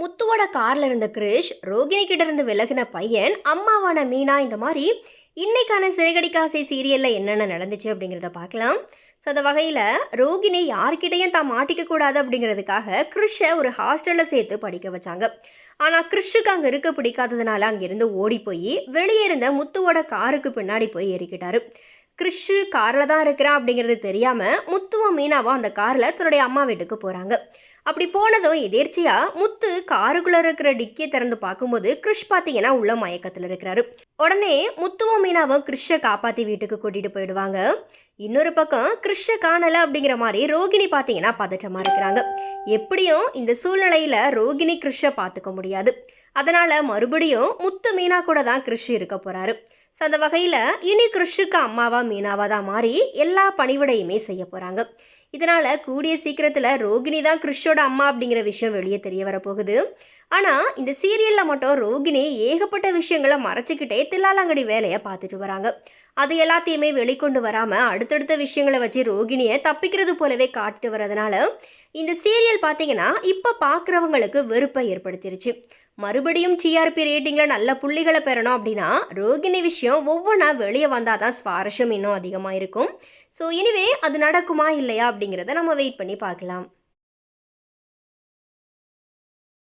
முத்துவோட கார்ல இருந்த கிரிஷ் ரோகிணி கிட்ட இருந்து விலகின பையன் அம்மாவான மீனா இந்த மாதிரி இன்னைக்கான சிறுகடிக்காசை சீரியல்ல என்னென்ன நடந்துச்சு? அப்படிங்கிறத பார்க்கலாம். ஸோ அந்த வகையில் ரோகிணி யார்கிட்டையும் தான் மாட்டிக்க கூடாது அப்படிங்கிறதுக்காக கிறிஷை ஒரு ஹாஸ்டலில் சேர்த்து படிக்க வச்சாங்க. ஆனால் கிறிஷுக்கு அங்கே இருக்க பிடிக்காததுனால அங்கேருந்து ஓடி போய் வெளியே இருந்த முத்துவோட காருக்கு பின்னாடி போய் ஏறிக்கிட்டாரு. கிறிஷு காரில் தான் இருக்கிறான் அப்படிங்கிறது தெரியாமல் முத்துவும் மீனாவும் அந்த காரில் தன்னுடைய அம்மா வீட்டுக்கு போகிறாங்க அப்படி போனதும் எதேர்ச்சியா முத்து காருக்குள்ள இருக்கிற டிக்கியை திறந்து பார்க்கும்போது கிறிஷ் பார்த்தீங்கன்னா உள்ள மயக்கத்தில் இருக்கிறாரு. உடனே முத்துவும் மீனாவும் கிறிஷை காப்பாற்றி வீட்டுக்கு கூட்டிட்டு போயிடுவாங்க. இன்னொரு பக்கம் கிறிஷை காணலை அப்படிங்கிற மாதிரி ரோகிணி பார்த்தீங்கன்னா பதட்டமா இருக்கிறாங்க. எப்படியும் இந்த சூழ்நிலையில் ரோகிணி கிறிஷை பார்த்துக்க முடியாது. அதனால மறுபடியும் முத்து மீனா கூட தான் கிறிஷ் இருக்க போகிறாரு ஸோ அந்த வகையில் இனி கிறிஷுக்கு அம்மாவா மீனாவா தான் மாறி எல்லா பணிவிடையுமே செய்ய போகிறாங்க இதனால் கூடிய சீக்கிரத்தில் ரோகிணி தான் கிறிஷோட அம்மா அப்படிங்கிற விஷயம் வெளியே தெரிய வரப்போகுது. ஆனால் இந்த சீரியலில் மட்டும் ரோகிணி ஏகப்பட்ட விஷயங்களை மறைச்சிக்கிட்டே தில்லாலங்கடி வேலையை பார்த்துட்டு வராங்க. அது எல்லாத்தையுமே வெளிக்கொண்டு வராமல் அடுத்தடுத்த விஷயங்களை வச்சு ரோகிணியை தப்பிக்கிறது போலவே காட்டிட்டு வரதுனால இந்த சீரியல் பார்த்தீங்கன்னா இப்போ பார்க்குறவங்களுக்கு வெறுப்பை ஏற்படுத்திருச்சு. மறுபடியும் டிஆர்பி ரேட்டிங்கில் நல்ல புள்ளிகளை பெறணும் அப்படின்னா ரோகிணி விஷயம் ஒவ்வொன்றா வெளியே வந்தால் தான் சுவாரஸ்யம் இன்னும் அதிகமாக இருக்கும் ஸோ எனிவே அது நடக்குமா இல்லையா அப்படிங்கிறத நம்ம வெயிட் பண்ணி பார்க்கலாம்.